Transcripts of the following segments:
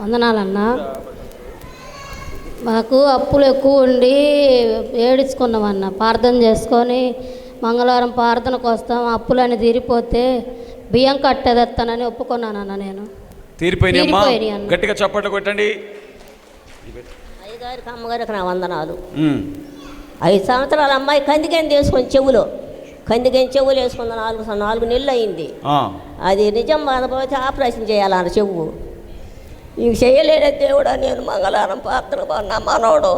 వందనాలన్నా. మాకు అప్పులు ఎక్కువ ఉండి ఏడ్చుకున్నామన్న. ప్రార్థన చేసుకొని మంగళవారం ప్రార్థనకు వస్తాం. అప్పులని తీరిపోతే బియ్యం కట్టేదెత్తానని ఒప్పుకున్నానన్న నేను. తీరిపోయినాయమ్మా. గట్టిగా చప్పట్లు కొట్టండి. అయ్యగారికి అమ్మగారికి నా వందనాలు. ఉమ్. ఐదు సంవత్సరాల అమ్మాయి కందిగని తీసుకొని చెవులో. కందిగని చెవులు వేసుకున్న నాలుగు నాలుగు నెలలు అయింది. ఆ. అది నిజం బాధపోతే ఆపరేషన్ చేయాలన్న చెవు. ఇంక చేయలేడే దేవుడా నేను మంగళవారం పాత్ర నా మనవడు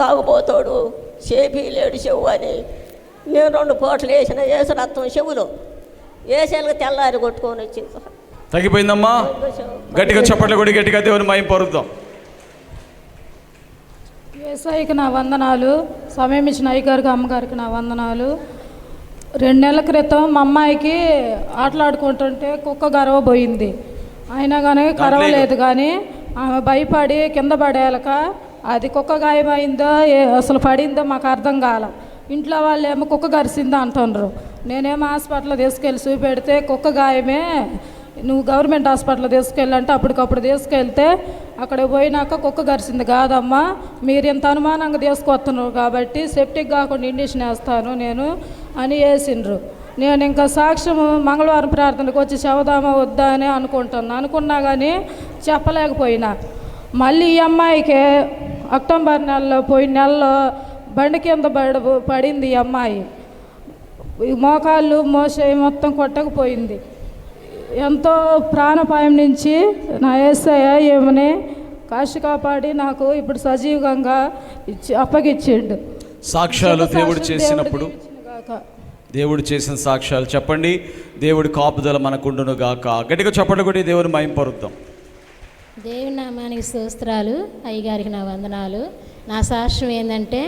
తాగుపోతాడు చేపి లేడు చెవు అని. నేను రెండు పూటలు వేసిన వేసి రక్తం చెవులో. వేసేళ్ళకి తెల్లారి కొట్టుకొని వచ్చింది. తగ్గిపోయిందమ్మా? గట్టిగా చప్పట్లు కొట్టి గట్టిగా దేవుని మయం పరుద్దాం. ఏసఐకి నా వందనాలు. సమయం ఇచ్చిన అయ్యగారికి అమ్మగారికి నా వందనాలు. రెండు నెలల క్రితం మా అమ్మాయికి ఆటలాడుకుంటుంటే కుక్క గరవబోయింది అయినా కానీ కరవలేదు కానీ ఆమె భయపడి కింద పడేలక అది కుక్క గాయమైందో ఏ- అసలు పడిందో మాకు అర్థం కాల. ఇంట్లో వాళ్ళు ఏమో కుక్క గరిసిందో అంటుండ్రు. నేనేమో హాస్పిటల్ తీసుకెళ్ళి చూపెడితే కుక్క గాయమే నువ్వు గవర్నమెంట్ హాస్పిటల్ తీసుకెళ్ళంటే అప్పటికప్పుడు తీసుకెళ్తే అక్కడ పోయినాక కుక్క గరిసింది కాదమ్మా మీరు ఇంత అనుమానంగా తీసుకొస్తున్నారు కాబట్టి సెప్టిక్ కాకుండా ఇండిషన్ వేస్తాను నేను అని వేసిండ్రు. నేను ఇంకా సాక్ష్యం మంగళవారం ప్రార్థనకు వచ్చి చెబుదామా వద్దా అని అనుకుంటున్నాను అనుకున్నా కానీ చెప్పలేకపోయినా. మళ్ళీ ఈ అమ్మాయికి అక్టోబర్ నెలలో పోయిన నెలలో బండి కింద పడ పడింది ఈ అమ్మాయి. మోకాళ్ళు మోసే మొత్తం కొట్టకపోయింది. ఎంతో ప్రాణపాయం నుంచి నా ఏసయ్య ఏమని కాశి కాపాడి నాకు ఇప్పుడు సజీవంగా ఇచ్చి అప్పగిచ్చిండు. సాక్ష్యాలు దేవుడు చేసినప్పుడు దేవుడు చేసిన సాక్ష్యాలు చెప్పండి. దేవుడి కాపుదల మనకుండును గాక. గట్టిగా చెప్పండి కూడా దేవుని మయం పరుద్దాం. దేవుని నామానికి స్తోత్రాలు. అయ్యగారికి నా వందనాలు. నా సాక్ష్యం ఏంటంటే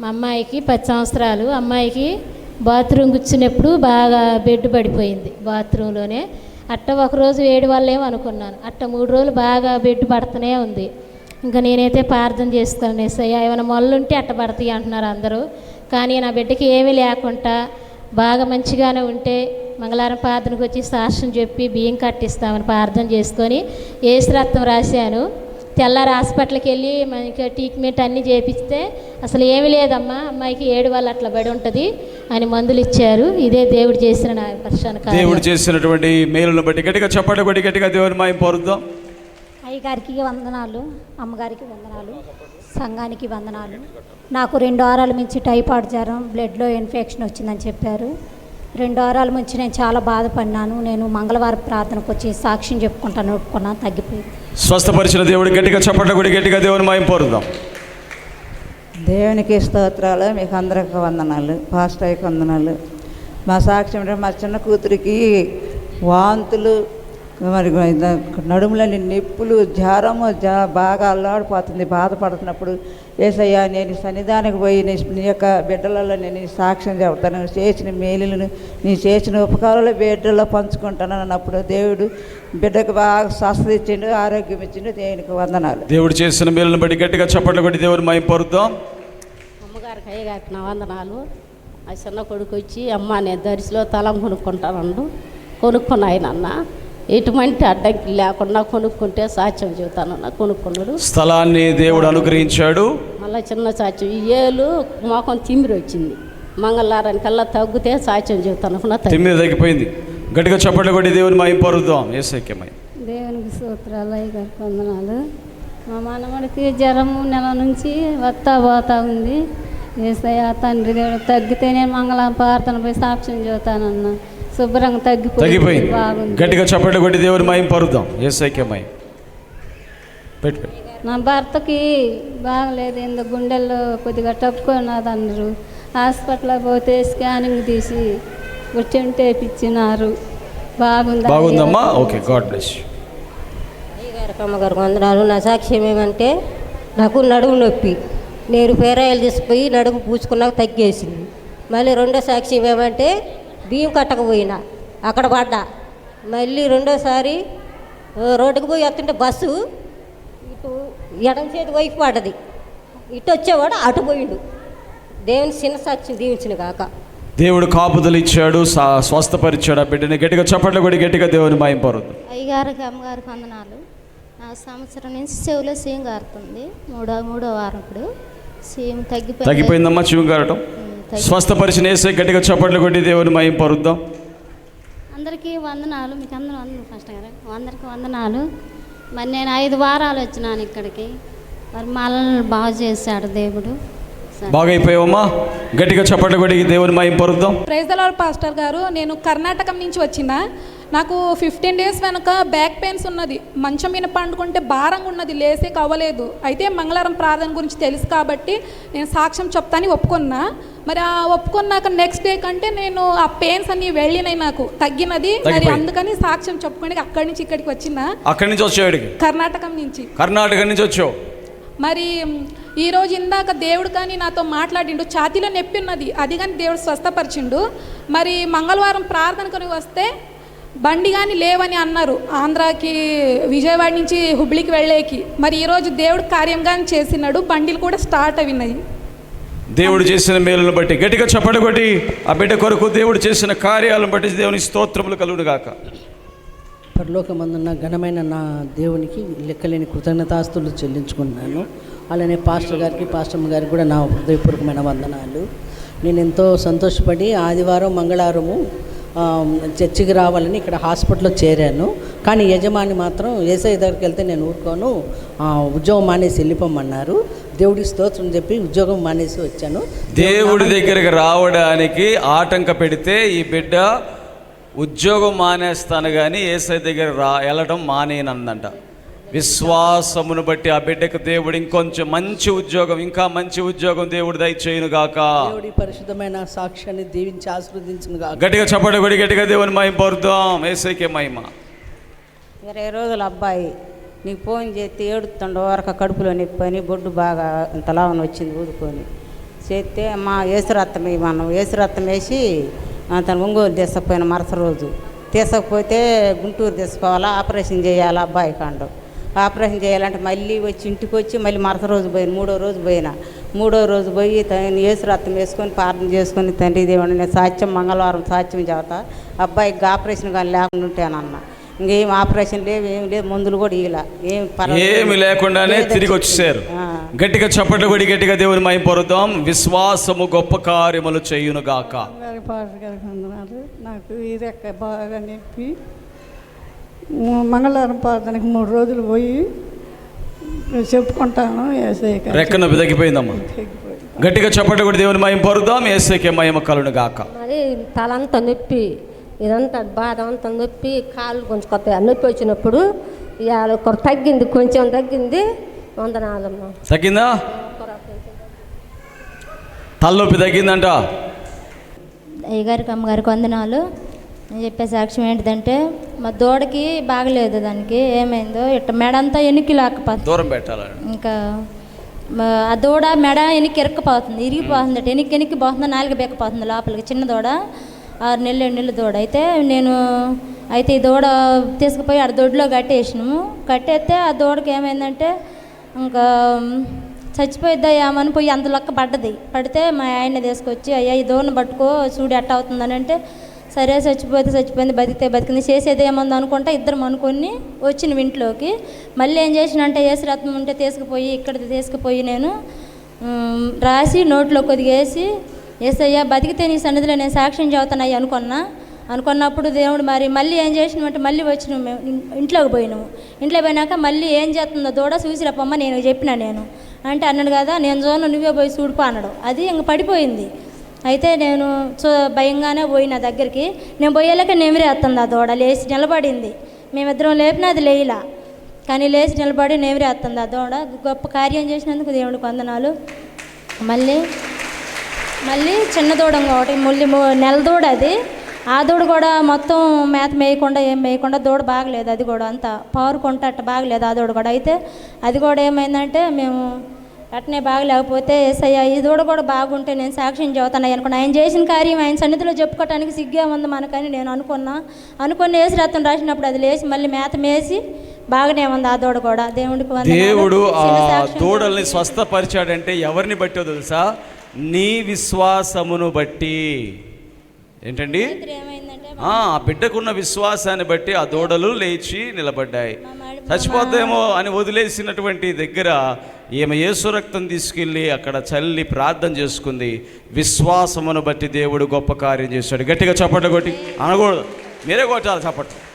మా అమ్మాయికి పది సంవత్సరాలు. అమ్మాయికి బాత్రూమ్ కూర్చున్నప్పుడు బాగా బెడ్ పడిపోయింది బాత్రూంలోనే. అట్ట ఒకరోజు వేడి వల్లేమో అనుకున్నాను. అట్ట మూడు రోజులు బాగా బెడ్ పడుతూనే ఉంది. ఇంకా నేనైతే ప్రార్థన చేస్తాను ఎస్ఐ ఏమైనా మొల్లుంటే అట్ట పడతాయి అంటున్నారు అందరూ. కానీ నా బిడ్డకి ఏమీ లేకుండా బాగా మంచిగానే ఉంటే మంగళవారం ప్రార్థనకు వచ్చి సాక్ష్యం చెప్పి బియ్యం కట్టిస్తామని ప్రార్థన చేసుకొని ఏసు రక్తం రాశాను. తెల్లారి హాస్పిటల్కి వెళ్ళి మనకి ట్రీట్మెంట్ అన్నీ చేపిస్తే అసలు ఏమీ లేదమ్మా అమ్మాయికి ఏడు వాళ్ళు అట్లా పడి ఉంటుంది అని మందులు ఇచ్చారు. ఇదే దేవుడు చేసిన నా దేవుడు చేసినటువంటి మేలును బట్టి గట్టిగా చప్పట్లు కొట్టి గట్టిగా దేవుని మయం పరుద్దాం. అయ్యగారికి వందనాలు అమ్మగారికి వందనాలు సంఘానికి వందనాలు. నాకు రెండు వారాల నుంచి టైఫాయిడ్ జ్వరం బ్లడ్లో ఇన్ఫెక్షన్ వచ్చిందని చెప్పారు. రెండు వారాల నుంచి నేను చాలా బాధపడినాను. నేను మంగళవారం ప్రార్థనకు వచ్చి సాక్ష్యం చెప్పుకుంటాను ఒప్పుకున్నాను తగ్గిపోయింది. స్వస్థపరిచిన దేవుడు గట్టిగా చప్పట్లు కొట్టి గట్టిగా దేవుని మయం పరుద్దాం దేవునికి స్తోత్రాలు మీకు అందరికి వందనాలు పాస్టర్కి వందనాలు. మా సాక్ష్యం మా చిన్న కూతురికి వాంతులు మరి నడుములని నొప్పులు జ్వరము జ బాగా అల్లాడిపోతుంది. బాధపడుతున్నప్పుడు ఏసయ్యా నేను సన్నిధానికి పోయి నీ నీ యొక్క బిడ్డలలో నేను సాక్ష్యం చెబుతాను. చేసిన మేలులను నీ చేసిన ఉపకారాలు బిడ్డల్లో పంచుకుంటాను అన్నప్పుడు దేవుడు బిడ్డకు బాగా స్వస్థత ఇచ్చిండు ఆరోగ్యం ఇచ్చిండు దేవునికి వందనాలు. దేవుడు చేసిన మేలును బట్టి గట్టిగా చప్పట్లు కొట్టి దేవుని మయం పరుద్దాం. అమ్మగారికి అయ్యగారికి నా వందనాలు. ఆ చిన్న కొడుకు వచ్చి అమ్మ నేను దరిసిలో తలం కొనుక్కుంటానండు. కొనుక్కున్నా ఆయన అన్న ఎటువంటి అడ్డంకి లేకుండా కొనుక్కుంటే సాక్ష్యం చెబుతానన్న కొనుక్కున్నాడు. స్థలాన్ని దేవుడు అనుగ్రహించాడు. మళ్ళీ చిన్న సాక్ష్యం ఈ ఏలు మోకం తిమ్మిరి వచ్చింది. మంగళవారానికి కల్లా తగ్గితే సాక్ష్యం చెబుతాను తిమ్మిది తగ్గిపోయింది. గట్టిగా చప్పట్లు కొట్టి దేవుని మయం పరుద్దాం ఏసైక్యమై దేవునికి సూత్రాలు వందనాలు. మా మనవడికి జ్వరము నెల నుంచి వస్తా పోతా ఉంది. ఏసయ్య తండ్రి దేవుడు తగ్గితే నేను మంగళం ప్రార్థన పోయి సాక్ష్యం చెబుతానన్న. శుభ్రంగా తగ్గిపోయింది. తగ్గిపోయింది. బాగుంది. గట్టిగా చప్పట్లు కొట్టి దేవుని మయం పరుద్దాం. ఏసైక్యమై పెట్టు పెట్టు. నా భర్తకి బాగలేదు ఏందో గుండెల్లో కొద్దిగా టప్పుకున్నది అన్నారు హాస్పిటల్కి పోతే స్కానింగ్ తీసి కూర్చుంటే ఇచ్చినారు బాగుంది? బాగుందమ్మా? ఓకే గాడ్ బ్లెస్ అయ్యగారికి అమ్మగారికి వందనాలు. నా సాక్ష్యం ఏమంటే నాకు నడుము నొప్పి. నేను పేరాయిలు తీసుకుపోయి నడుము పూసుకున్నాక తగ్గేసింది. మళ్ళీ రెండో సాక్ష్యం ఏమంటే బియ్యం కట్టకపోయినా అక్కడ పడ్డా. మళ్ళీ రెండోసారి రోడ్డుకు పోయి వస్తుంటే బస్సు ఇటు ఎడం చేతి వైపు పడ్డది. ఇటు వచ్చేవాడు అటు పోయిండు. దేవుని చిన్న సాక్ష్యం దీవించిన కాక దేవుడు కాపుదలు ఇచ్చాడు స్వస్థపరిచాడు ఆ బిడ్డని. గట్టిగా చప్పట్లు కొట్టి గట్టిగా దేవుని మయం పరుద్దాం అయ్యగారికి అమ్మగారికి వందనాలు. ఆ సంవత్సరం నుంచి చెవిలో సీమ్ గారుతుంది. మూడో మూడో వారం ఇప్పుడు. సీమ్ తగ్గిపోయింది. తగ్గిపోయిందమ్మా చెవి గారటం? స్వస్థపరిచిన వేసే గట్టిగా చప్పట్లు కొట్టి దేవుని మయం పరుద్దాం. అందరికీ వందనాలు మీకు అందరూ వందనాలు ఫస్ట్ గారు. అందరికీ వందనాలు. మరి నేను ఐదు వారాలు వచ్చినాను ఇక్కడికి. మరి మనల్ని బాగు చేశాడు దేవుడు. సరే. బాగా అయిపోయావమ్మా గట్టిగా చప్పట్లు కొట్టి దేవుని మయం పరుద్దాం. ప్రైజ్ ద లార్డ్ పాస్టర్ గారు. నేను కర్ణాటక నుంచి వచ్చిన. నాకు ఫిఫ్టీన్ డేస్ వెనక బ్యాక్ పెయిన్స్ ఉన్నది. మంచం మీద పండుకుంటే భారంగా ఉన్నది లేసే అవ్వలేదు అయితే మంగళవారం ప్రార్థన గురించి తెలుసు కాబట్టి నేను సాక్ష్యం చెప్తాని ఒప్పుకున్నా. మరి ఆ ఒప్పుకున్నాక నెక్స్ట్ డే కంటే నేను ఆ పెయిన్స్ అన్ని వెళ్ళినాయి నాకు. తగ్గినది మరి. అందుకని సాక్ష్యం చెప్పుకోండి అక్కడి నుంచి ఇక్కడికి వచ్చిన. అక్కడి నుంచి వచ్చేవాడికి కర్ణాటక నుంచి. కర్ణాటక నుంచి వచ్చావు? మరి మ్, ఈ రోజు ఇందాక దేవుడు కానీ నాతో మాట్లాడిండు ఛాతీలో నొప్పి ఉన్నది. అది కానీ దేవుడు స్వస్థపరిచిండు. మరి మంగళవారం ప్రార్థనకు వస్తే బండి కానీ లేవని అన్నారు. ఆంధ్రాకి విజయవాడ నుంచి హుబ్లీకి వెళ్ళేకి. మరి ఈరోజు దేవుడు కార్యం కానీ చేసినాడు బండిలు కూడా స్టార్ట్ అవినాయి దేవుడు చేసిన మేలును బట్టి గట్టిగా చప్పట్లు కొట్టి ఆ బిడ్డ కొరకు దేవుడు చేసిన కార్యాలను బట్టి దేవుని స్తోత్రములు కలుగును గాక పరలోకమందున్న ఘనమైన నా దేవునికి లెక్కలేని కృతజ్ఞతాస్తులు చెల్లించుకున్నాను అలానే పాస్టర్ గారికి పాస్టమ్మ గారికి కూడా నా హృదయపూర్వకమైన వందనాలు. నేను ఎంతో సంతోషపడి ఆదివారం మంగళవారము చర్చికి రావాలని ఇక్కడ హాస్పిటల్లో చేరాను. కానీ యజమాని మాత్రం ఏసఐ దగ్గరికి వెళ్తే నేను ఊరుకోను. ఉద్యోగం మానేసి వెళ్ళిపోమన్నారు. దేవుడి స్తోత్రం చెప్పి ఉద్యోగం మానేసి వచ్చాను. దేవుడి దగ్గరికి రావడానికి ఆటంక పెడితే ఈ బిడ్డ ఉద్యోగం మానేస్తాను కానీ ఏసఐ దగ్గర రా వెళ్ళడం మానేనందంట విశ్వాసమును బట్టి ఆ బిడ్డకు దేవుడు ఇంకొంచెం మంచి ఉద్యోగం ఇంకా మంచి ఉద్యోగం దేవుడు దయచేయును గాక. దేవుడి పరిశుద్ధమైన సాక్ష్యాన్ని దీవించి ఆశీర్వదించిన గాక. గట్టిగా చప్పటి కొడి గట్టిగా దేవుని మహిమ పరుద్దాం. ఏసైకే మహిమ. ఇరవై రోజుల అబ్బాయి నీకు ఫోన్ చేస్తే ఏడుతుండ వరకు కడుపులో నొప్పి అని బొడ్డు బాగా ఇంతలావన వచ్చింది ఊదుకొని. చేస్తే మా ఏసురత్తం వేయమన్నాం ఏసురత్తం వేసి అతను ఒంగోలు తీసుకుపోయిన మరుస రోజు. తీసుకపోతే గుంటూరు తీసుకోవాలా ఆపరేషన్ చేయాలా అబ్బాయి కాండం. ఆపరేషన్ చేయాలంటే మళ్ళీ వచ్చి ఇంటికి వచ్చి మళ్ళీ మరుస రోజు పోయిన మూడో రోజు పోయిన. మూడో రోజు పోయి తను ఏసురత్తం వేసుకొని ప్రార్థన చేసుకొని తండ్రి దేవుడు నేను సాత్యం మంగళవారం సాత్యం చెబుతా అబ్బాయికి ఆపరేషన్ కానీ లేకుండా ఉంటానన్నా ఇంకేం ఆపరేషన్ లేవు ఏం లేదు మందులు కూడా ఇలా ఏం. ఏమి లేకుండానే తిరిగి. వచ్చేసారు. గట్టిగా చప్పట్లు కొడి గట్టిగా దేవుని మహిమ పరుద్దాం. విశ్వాసము గొప్ప కార్యములు చేయును గాక గారి పాటలు గారికి వందనాలు నాకు ఈ రెక్క బాగా నొప్పి. మ- మంగళవారం ప్రార్థనకి మూడు రోజులు పోయి చెప్పుకుంటాను ఏసఐ గారికి. రెక్క నొప్పి తగ్గిపోయిందమ్మా. తగ్గిపోయింది. గట్టిగా చప్పట్లు కొడి దేవుని మహిమ పరుద్దాం ఏసైకే మహిమ కలును గాక. మరి తలంతా నొప్పి ఇదంతా బాధ అంతా నొప్పి కాళ్ళు కొంచెం కొత్త నొప్పి వచ్చినప్పుడు ఇవాళ ఒక తగ్గింది కొంచెం తగ్గింది వందనాలమ్మ. తగ్గిందా? తలనొప్పి తగ్గిందంట. అయ్యగారికి అమ్మగారికి వందనాలు. నేను చెప్పే సాక్ష్యం ఏంటిదంటే మా దూడకి బాగలేదు దానికి ఏమైందో ఇట్ట మెడంతా ఎనికి లేకపోతుంది దూరం పెట్టాలని ఇంకా ఆ దూడ మెడ ఎనికి ఇరక్కపోతుంది ఇరిగిపోతుంది అటు ఎనికి ఎనికి పోతుంది నాలుగు బెక్కపోతుంది లోపలికి చిన్న దూడ ఆరు నెలలు ఏడు నెలల దూడ. అయితే నేను అయితే ఈ దూడ తీసుకుపోయి ఆడ దొడ్లో కట్టేసినాము. కట్టేస్తే ఆ దూడకి ఏమైందంటే ఇంకా చచ్చిపోయిద్దా ఏమని పోయి అంత లెక్క పడ్డది. పడితే మా ఆయన తీసుకొచ్చి అయ్యా ఈ దూడను పట్టుకో చూడు ఎట్ట అవుతుందని అంటే సరే చచ్చిపోతే చచ్చిపోయింది బతికితే బతికింది చేసేది ఏముంది అనుకుంటా ఇద్దరం అనుకొని వచ్చిన ఇంట్లోకి. మళ్ళీ ఏం చేసినంటే ఏసురత్నం ఉంటే తీసుకుపోయి ఇక్కడ తీసుకుపోయి నేను రాసి నోట్లో కొద్దిగా వేసి ఏసయ్యా బతికితే నీ సన్నిధిలో నేను సాక్ష్యం చెబుతానయ్యి అనుకున్నా. అనుకున్నప్పుడు దేవుడు మరి మళ్ళీ ఏం చేసినామంటే మళ్ళీ వచ్చినాము మేము ఇంట్లోకి పోయినాము. ఇంట్లో పోయినాక మళ్ళీ ఏం చేస్తుందో దూడ చూసిరప్పమ్మ నేను చెప్పిన నేను. అంటే అన్నాడు కదా నేను చూడను నువ్వే పోయి చూడుపో అన్నాడు. అది ఇంక పడిపోయింది. అయితే నేను చూ భయంగానే పోయిన దగ్గరికి. నేను పోయేలాక నెమిరేస్తుంది ఆ దూడ లేచి నిలబడింది. మేమిద్దరం లేపినా అది లేయిలా. కానీ లేచి నిలబడి నెమిరేస్తుంది ఆ దూడ. గొప్ప కార్యం చేసినందుకు దేవుడికి వందనాలు. మళ్ళీ మళ్ళీ చిన్న దూడ ఒకటి ముల్లి నెల దూడ అది. ఆ దూడ కూడా మొత్తం మేత మేయకుండా ఏం మేయకుండా దూడ బాగలేదు అది కూడా అంతా. పవర్ కొంటట్టు బాగలేదు ఆ దూడ కూడా. అయితే అది కూడా ఏమైందంటే మేము అట్నే బాగలేకపోతే ఏసయ్య ఈ దూడ కూడా బాగుంటే నేను సాక్ష్యం చెబుతాను అనుకున్నా. ఆయన చేసిన కార్యం ఆయన సన్నిధిలో చెప్పుకోవటానికి సిగ్గే ఉంది మనకని నేను అనుకున్నా. అనుకుని వేసి రత్నం రాసినప్పుడు అది లేచి మళ్ళీ మేత మేసి బాగానే ఉంది ఆ దూడ కూడా. దేవుడికి. దేవుడు ఆ దూడల్ని స్వస్థపరిచాడంటే ఎవరిని బట్టో తెలుసా? నీ విశ్వాసమును బట్టి. ఏంటండి? ఏమైందంటే ఆ బిడ్డకున్న విశ్వాసాన్ని బట్టి ఆ దూడలు లేచి నిలబడ్డాయి. చచ్చిపోతేమో అని వదిలేసినటువంటి దగ్గర ఈమె యేసు రక్తం తీసుకెళ్ళి అక్కడ చల్లి ప్రార్థన చేసుకుంది. విశ్వాసమును బట్టి దేవుడు గొప్ప కార్యం చేశాడు. గట్టిగా చప్పట్లు కొట్టి అనకూడదు. మీరే కొట్టాలి చప్పట్లు.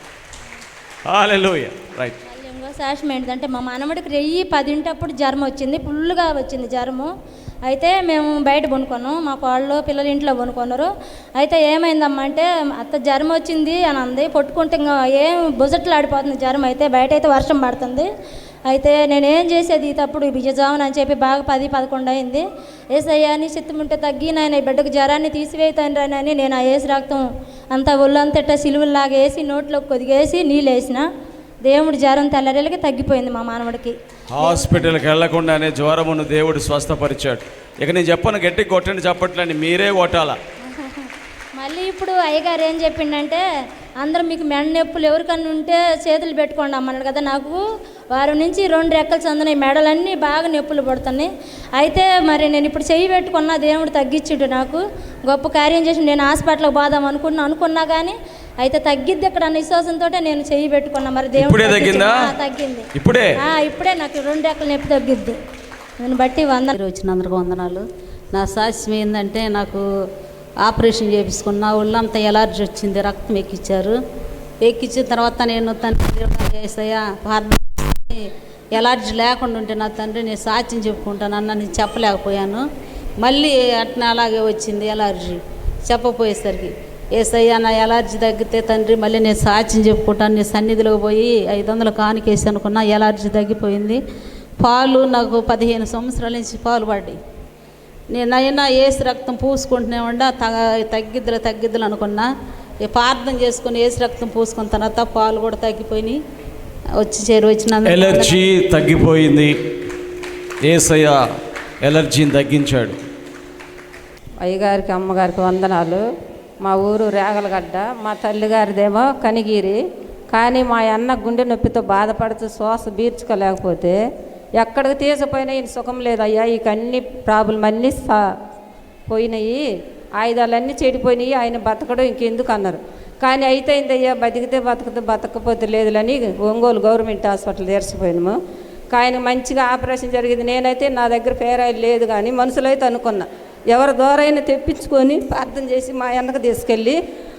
హాలెలూయ. రైట్. ఇంకో సాక్ష్యం ఏంటంటే మా మనవడికి రెయ్యి పదింటప్పుడు జ్వరం వచ్చింది ఫుల్గా వచ్చింది జ్వరము. అయితే మేము బయట కొనుక్కున్నాం మా వాళ్ళు పిల్లలు ఇంట్లో కొనుక్కున్నారు అయితే ఏమైందమ్మా అంటే అత్త జ్వరం వచ్చింది అని అంది. కొట్టుకుంటే ఇంకా ఏం బుజట్లు ఆడిపోతుంది జ్వరం అయితే. బయట అయితే వర్షం పడుతుంది. అయితే నేనేం చేసేది? తప్పుడు బిజజామని అని చెప్పి బాగా పది పదకొండు అయింది. ఏసయ్యా చిత్తం ఉంటే తగ్గి నాయన ఈ బిడ్డకు జ్వరాన్ని తీసివేతాను అని నేను ఆ ఏసు రక్తం అంతా ఒళ్ళంతట సిలువల్లాగా వేసి నోట్లోకి కొద్దిగేసి నీళ్ళు వేసిన. దేవుడు జ్వరం తెల్లరేళ్ళకి తగ్గిపోయింది మా మానవుడికి. హాస్పిటల్కి వెళ్ళకుండానే జ్వరమును దేవుడు స్వస్థపరిచాడు. ఇక నేను చెప్పను గట్టి కొట్టండి చెప్పట్లండి మీరే కొట్టాలా? మళ్ళీ ఇప్పుడు అయ్యగారు ఏం చెప్పిండంటే అందరూ మీకు మెడ నొప్పులు ఎవరికన్నా ఉంటే చేతులు పెట్టుకోండి అమ్మన్నాడు కదా నాకు. వారం నుంచి రెండు రెక్కలు చందునాయి మెడలన్నీ బాగా నొప్పులు పడుతున్నాయి. అయితే మరి నేను ఇప్పుడు చెయ్యి పెట్టుకున్నా దేవుడు తగ్గించుడు నాకు. గొప్ప కార్యం చేసి నేను హాస్పిటల్కి పోదాం అనుకున్నా అనుకున్నా కానీ అయితే తగ్గిద్ది ఇక్కడ అన్న విశ్వాసంతో నేను చెయ్యి పెట్టుకున్నా. మరి దేవుడు. తగ్గిందా? ఆ, తగ్గింది. ఇప్పుడే? ఇప్పుడే నాకు రెండు రెక్కల నొప్పి తగ్గిద్ది. దాన్ని బట్టి వంద అందరూ వచ్చినందుకు వందనాలు. నా సాక్ష్యం ఏంటంటే నాకు ఆపరేషన్ చేయించుకున్న ఒళ్ళంతా ఎలర్జీ వచ్చింది రక్తం ఎక్కించారు ఎక్కించిన తర్వాత నేను తండ్రి చేసాయా ఎలర్జీ లేకుండా ఉంటే నా తండ్రి నేను సాక్ష్యం చెప్పుకుంటాను అన్న నేను చెప్పలేకపోయాను. మళ్ళీ అట్నే అలాగే వచ్చింది ఎలర్జీ. చెప్పపోయేసరికి ఏసయ్యా నా ఎలర్జీ తగ్గితే తండ్రి మళ్ళీ నేను సాక్ష్యం చెప్పుకుంటాను. నీ సన్నిధిలో పోయి ఐదు వందలు కానికేసి అనుకున్నా ఎలర్జీ తగ్గిపోయింది. పాలు నాకు పదిహేను సంవత్సరాల నుంచి పాలు పడ్డాయి. నేను అయినా ఏసు రక్తం పూసుకుంటూనే ఉండా తగ తగ్గిద్దులు తగ్గిద్దులు అనుకున్నా. ఈ ప్రార్థన చేసుకుని ఏసు రక్తం పూసుకున్న తర్వాత పాలు కూడా తగ్గిపోయినాయి. వచ్చి చేరు వచ్చిన ఎలర్జీ తగ్గిపోయింది. ఏసయ్య ఎలర్జీని తగ్గించాడు. అయ్యగారికి అమ్మగారికి వందనాలు. మా ఊరు రేగలగడ్డ మా తల్లిగారిదేమో కనిగిరి. కానీ మా అన్న గుండె నొప్పితో బాధపడుతూ శ్వాస బీర్చుకోలేకపోతే ఎక్కడికి తీసిపోయినా ఈయన సుఖం లేదయ్యా ఇక అన్ని ప్రాబ్లం అన్నీ సా పోయినాయి. ఆయుధాలన్నీ చెడిపోయినాయి. ఆయన బతకడం ఇంకెందుకు అన్నారు. కానీ అయితే అయిందయ్యా బతికితే బతకతే బతకపోతే లేదులని ఒంగోలు గవర్నమెంట్ హాస్పిటల్ తెరిచిపోయినాము కానీ మంచిగా ఆపరేషన్ జరిగింది. నేనైతే నా దగ్గర పేరాయిలు లేదు కానీ మనుషులైతే అనుకున్నా. ఎవరి ద్వారైనా తెప్పించుకొని ప్రార్థన చేసి మా అన్నకు తీసుకెళ్ళి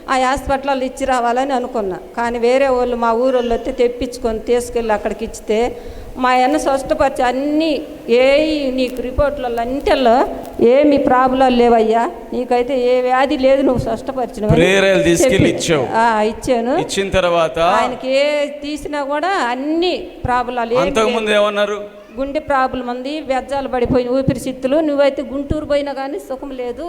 ఆ హాస్పిటల్లో ఇచ్చి రావాలని అనుకున్నా కానీ వేరే వాళ్ళు మా ఊరోళ్ళు వస్తే తెప్పించుకొని తీసుకెళ్ళి అక్కడికి ఇచ్చితే మా అన్న స్పష్టపరిచి అన్నీ ఏ నీకు రిపోర్ట్లలో అన్నిటిలో ఏమి ప్రాబ్లం లేవయ్యా నీకైతే ఏ వ్యాధి లేదు నువ్వు స్పష్టపరిచిన ప్రేరాలు తీసుకెళ్ళి ఇచ్చావు. ఇచ్చాను ఇచ్చిన తర్వాత ఆయనకి ఏ తీసినా కూడా అన్ని ప్రాబ్లాలు అంతకుముందు. ఏమన్నారు గుండె ప్రాబ్లం ఉంది వ్యర్థాలు పడిపోయిన ఊపిరితిత్తులు నువ్వైతే గుంటూరు పోయినా కానీ సుఖం లేదు.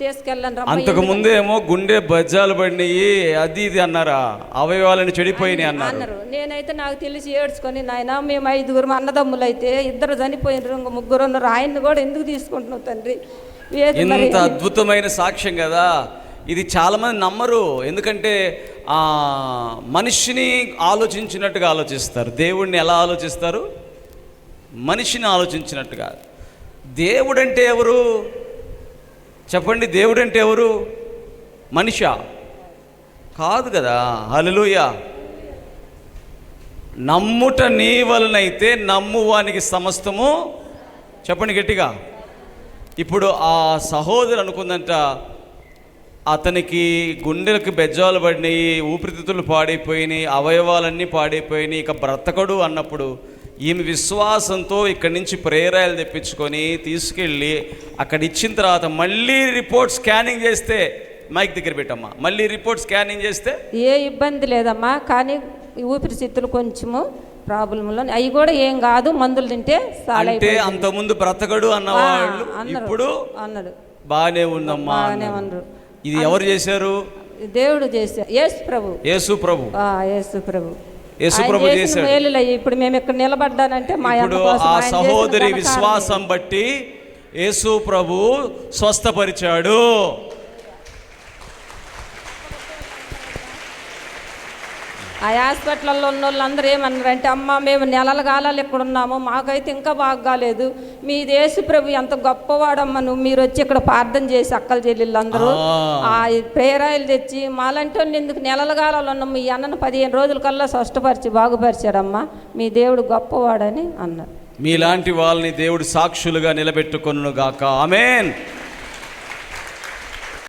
తీసుకెళ్ళండి అంతకు ముందేమో గుండె బజ్జాలు పడినాయి అది ఇది అన్నారా? అవయవాలని చెడిపోయినాయి అన్నారు. అన్నారు. నేనైతే నాకు తెలిసి ఏడ్చుకొని నాయన మేము ఐదుగురు అన్నదమ్ములు అయితే ఇద్దరు చనిపోయినారు ఇంకో ముగ్గురు ఉన్నారు. ఆయన్ని కూడా ఎందుకు తీసుకుంటున్నావు తండ్రి? ఇంత అద్భుతమైన సాక్ష్యం కదా. ఇది చాలామంది నమ్మరు. ఎందుకంటే ఆ, మనిషిని ఆలోచించినట్టుగా ఆలోచిస్తారు. దేవుడిని ఎలా ఆలోచిస్తారు? మనిషిని ఆలోచించినట్టుగా. దేవుడంటే ఎవరు? చెప్పండి దేవుడంటే ఎవరు? మనిషా? కాదు కదా. హల్లెలూయ. నమ్ముట నీ వలనైతే నమ్మువానికి సమస్తము. చెప్పండి గట్టిగా. ఇప్పుడు ఆ సహోదరు అనుకుందంట అతనికి గుండెలకు బెజ్జాలు పడినాయి ఊపిరితిత్తులు పాడైపోయినాయి అవయవాలన్నీ పాడైపోయినాయి ఇక బ్రతకడు అన్నప్పుడు ఈమె విశ్వాసంతో ఇక్కడి నుంచి ప్రేరాయలు తెప్పించుకొని తీసుకెళ్ళి అక్కడ ఇచ్చిన తర్వాత మళ్ళీ రిపోర్ట్ స్కానింగ్ చేస్తే మైక్ దగ్గర పెట్టమ్మా. మళ్ళీ రిపోర్ట్ స్కానింగ్ చేస్తే? ఏ ఇబ్బంది లేదమ్మా కానీ ఊపిరితిత్తులు కొంచెము ప్రాబ్లంలో అవి కూడా ఏం కాదు మందులు తింటే అంటే. అంతకుముందు బ్రతకడు అన్నవాళ్ళు. ఇప్పుడు అన్నాడు బాగానే ఉందమ్మా బాగానే అన్నారు. ఇది ఎవరు చేశారు? దేవుడు చేసా యేసు ప్రభు. యేసు ప్రభు. ఆ, యేసు ప్రభు. యేసు ఆయన ప్రభు చేసిన చేశాడు. ఇప్పుడు మేము ఇక్కడ నిలబడ్డానంటే మా ఇప్పుడు ఆ సహోదరి విశ్వాసం బట్టి యేసు ప్రభు స్వస్థపరిచాడు. ఆ హాస్పిటల్లో ఉన్న వాళ్ళందరూ ఏమన్నారంటే అమ్మ మేము నెలల కాలాలు ఇక్కడ ఉన్నాము మాకైతే ఇంకా బాగా కాలేదు. మీ దేశ ప్రభు ఎంత గొప్పవాడమ్మ నువ్వు మీరు వచ్చి ఇక్కడ ప్రార్థన చేసి అక్కల చెల్లెళ్ళందరూ. ఆ. ప్రేరాయలు తెచ్చి మాలంటి ఎందుకు నెలల కాలాలు ఉన్నాము ఈ అన్నను పదిహేను రోజుల కల్లా స్పష్టపరిచి బాగుపరిచాడమ్మా. మీ దేవుడు గొప్పవాడని అన్నారు. మీలాంటి వాళ్ళని దేవుడు సాక్షులుగా నిలబెట్టుకొనుగాక ఆమెన్.